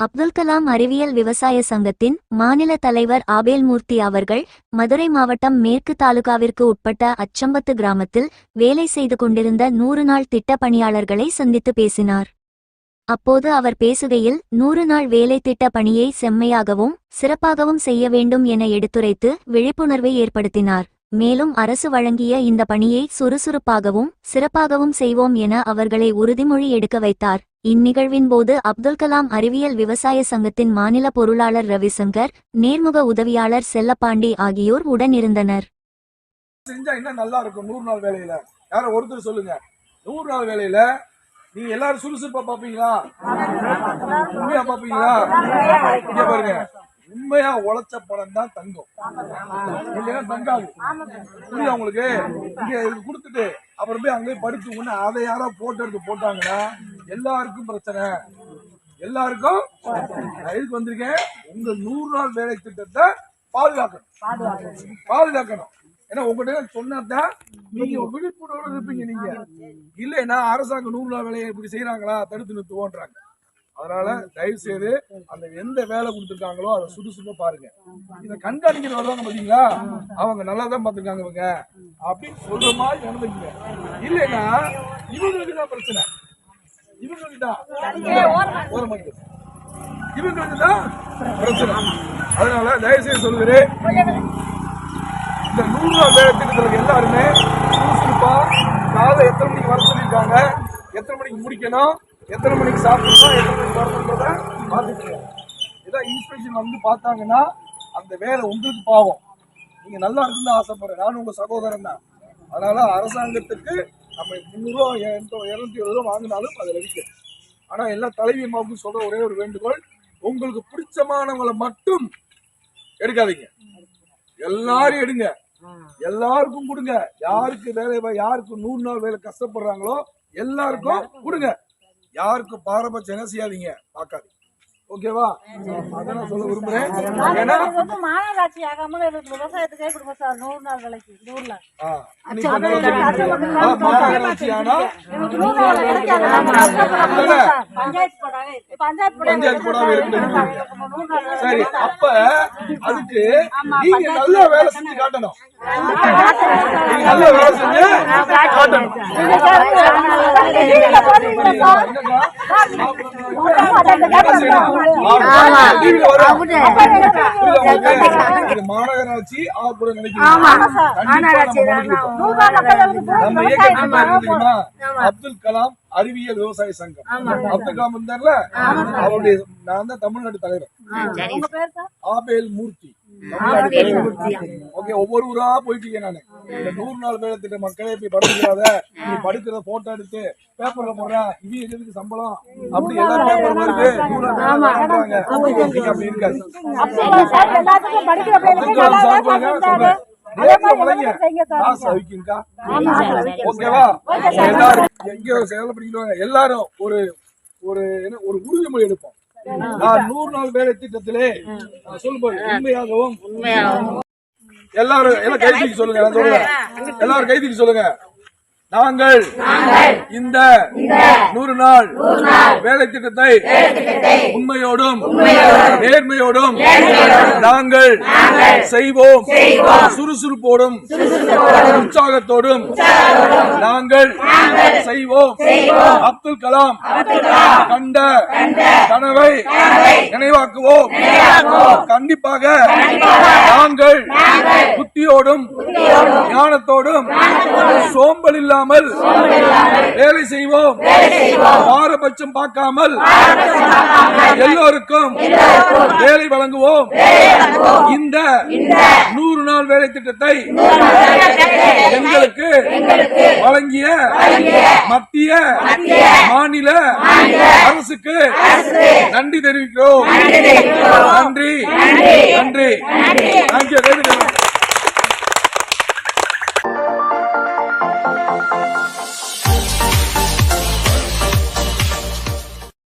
அப்துல் கலாம் அறிவியல் விவசாய சங்கத்தின் மாநில தலைவர் ஆபேல்மூர்த்தி அவர்கள் மதுரை மாவட்டம் மேற்கு தாலுகாவிற்கு உட்பட்ட அச்சம்பத்து கிராமத்தில் வேலை செய்து கொண்டிருந்த நூறு நாள் திட்ட பணியாளர்களை சந்தித்து பேசினார். அப்போது அவர் பேசுகையில் நூறு நாள் வேலை திட்ட பணியை செம்மையாகவும் சிறப்பாகவும் செய்ய வேண்டும் என எடுத்துரைத்து விழிப்புணர்வை ஏற்படுத்தினார். மேலும் அரசு வழங்கிய இந்த பணியை சுறுசுறுப்பாகவும் சிறப்பாகவும் செய்வோம் என அவர்களை உறுதிமொழி எடுக்க வைத்தார். இந்நிகழ்வின் போது அப்துல் கலாம் அறிவியல் விவசாய சங்கத்தின் மாநில பொருளாளர் ரவிசங்கர் நேர்முக உதவியாளர் செல்லப்பாண்டி ஆகியோர் உடனிருந்தனர். செஞ்சா இன்னும் நல்லா இருக்கும் நூறு நாள் வேலையில? யாரோ ஒருத்தர் சொல்லுங்க. நூறு நாள் வேலையில நீங்க எல்லாரும் சுறுசுறுப்பா பாப்பீங்களா? பாப்பீங்களா? பாருங்க. உண்மையா உழைச்ச படம் தான் தங்கம். இல்லைன்னா தங்காது. புரியுதா உங்களுக்கு? இங்க இது கொடுத்துட்டு அப்புறம் போய் அங்கேயே படிச்சு உடனே அதை யாரோ போட்டோ எடுத்து போட்டாங்கன்னா எல்லாருக்கும் பிரச்சனை. எல்லாருக்கும் நான் வந்திருக்கேன். உங்க நூறு நாள் வேலை திட்டத்தை பாதுகாக்கணும். பாதுகாக்கணும். ஏன்னா உங்ககிட்ட சொன்னதான் நீங்க விழிப்புணர்வு இருப்பீங்க நீங்க. இல்லைன்னா அரசாங்கம் நூறு நாள் வேலையை இப்படி செய்யறாங்களா தடுத்து நிறுத்துவோன்றாங்க. அதனால தயவு செய்து அந்த எந்த வேலை கொடுத்துருக்காங்களோ அதை சுறுசுறுப்பா பாருங்க. இதை கண்காணிக்கிற வருவாங்க பாத்தீங்களா அவங்க நல்லா தான் பார்த்துருக்காங்க இவங்க. அப்படின்னு சொல்ற மாதிரி நடந்துக்குங்க. இல்லைன்னா இவங்களுக்கு தான் பிரச்சனை. இவங்களுக்கு தான். இவங்களுக்கு தான் பிரச்சனை. அதனால தயவு செய்து சொல்லுகிறேன் இந்த நூறு நாள் வேலை திட்டத்தில் எல்லாருமே சுறுசுறுப்பா காலை எத்தனை மணிக்கு வர சொல்லியிருக்காங்க எத்தனை மணிக்கு முடிக்கணும் எத்தனை மணிக்கு சாப்பிடணும் எத்தனை மணிக்கு வரணுன்றத பார்த்துக்கணும் இதான் இன்ஸ்பெக்ஷன் வந்து பார்த்தாங்கன்னா அந்த வேலை உங்களுக்கு பாவம். நீங்கள் நல்லா இருக்குன்னு ஆசைப்படுறேன். நானும் உங்கள் சகோதரன் தான். அதனால் அரசாங்கத்துக்கு நம்ம முந்நூறுவா இரநூத்தி இருபது ரூபா வாங்கினாலும் அது அடிக்கும் ஆனால் எல்லா தலைவி அம்மாவுக்கும் சொல்கிற ஒரே ஒரு வேண்டுகோள் உங்களுக்கு பிடிச்சமானவங்களை மட்டும் எடுக்காதீங்க. எல்லாரும் எடுங்க. எல்லாருக்கும் கொடுங்க. யாருக்கு வேலை யாருக்கு நூறு நாள் வேலை கஷ்டப்படுறாங்களோ எல்லாருக்கும் கொடுங்க. யாருக்கும் பாரபட்சம் என்ன செய்யாதீங்க. பார்க்காதீங்க. ஓகேவா? அதான் சொல்ல விரும்புறேன். மாநகராட்சி ஆகாம விவசாயத்துக்கே கொடுங்க சார். நூறு நாள் விலைக்கு நூறுல மாநகராட்சி ஆனா. பஞ்சாயத்து போடாம அப்ப அதுக்கு நீங்க நல்ல வேலை செஞ்சு காட்டணும். நல்ல வேலை செஞ்சு காட்டணும் மாநகராட்சி? அப்துல் கலாம் அறிவியல் விவசாய சங்கம். அப்துல் கலாம் இருந்தார்ல அவருடைய நான் தான் தமிழ்நாடு தலைவர். ஆபேல் மூர்த்தி. ஓகே ஒவ்வொரு ஊரா போயிட்டீங்க நானு. இந்த நூறு நாள் வேலை திட்ட மக்களே போய் படிக்கிறாத நீ படிக்கிறத போட்டோ எடுத்து பேப்பர்ல போடுற. இது எதுக்கு சம்பளம்? அப்படி எல்லா பேப்பர் வருது நூறு நாள் அப்படி இருக்காது. எல்லாரும் எங்கேயோ சேலை படிக்கிறவங்க எல்லாரும் ஒரு ஒரு என்ன ஒரு உறுதிமொழி எடுப்போம். நான் நூறு நாள் வேலை திட்டத்திலே சொல்லும்போது உண்மையாகவும் எல்லாரும் எல்லாம் கைதிக்கு சொல்லுங்க நான் சொல்றேன். எல்லாரும் கைதிக்கு சொல்லுங்க. நாங்கள் இந்த நூறு நாள் வேலை திட்டத்தை உண்மையோடும் நேர்மையோடும் நாங்கள் செய்வோம். சுறுசுறுப்போடும் உற்சாகத்தோடும் நாங்கள் செய்வோம். அப்துல் கலாம் கண்ட கனவை நினைவாக்குவோம். கண்டிப்பாக நாங்கள் புத்தியோடும் ஞானத்தோடும் சோம்பல் இல்லாமல் வேலை செய்வோம். பாரபட்சம் பார்க்காமல் எல்லோருக்கும் வேலை வழங்குவோம். இந்த நூறு நாள் வேலை திட்டத்தை எங்களுக்கு வழங்கிய மத்திய மாநில அரசுக்கு நன்றி தெரிவிக்கிறோம். நன்றி நன்றி. தேங்க்யூ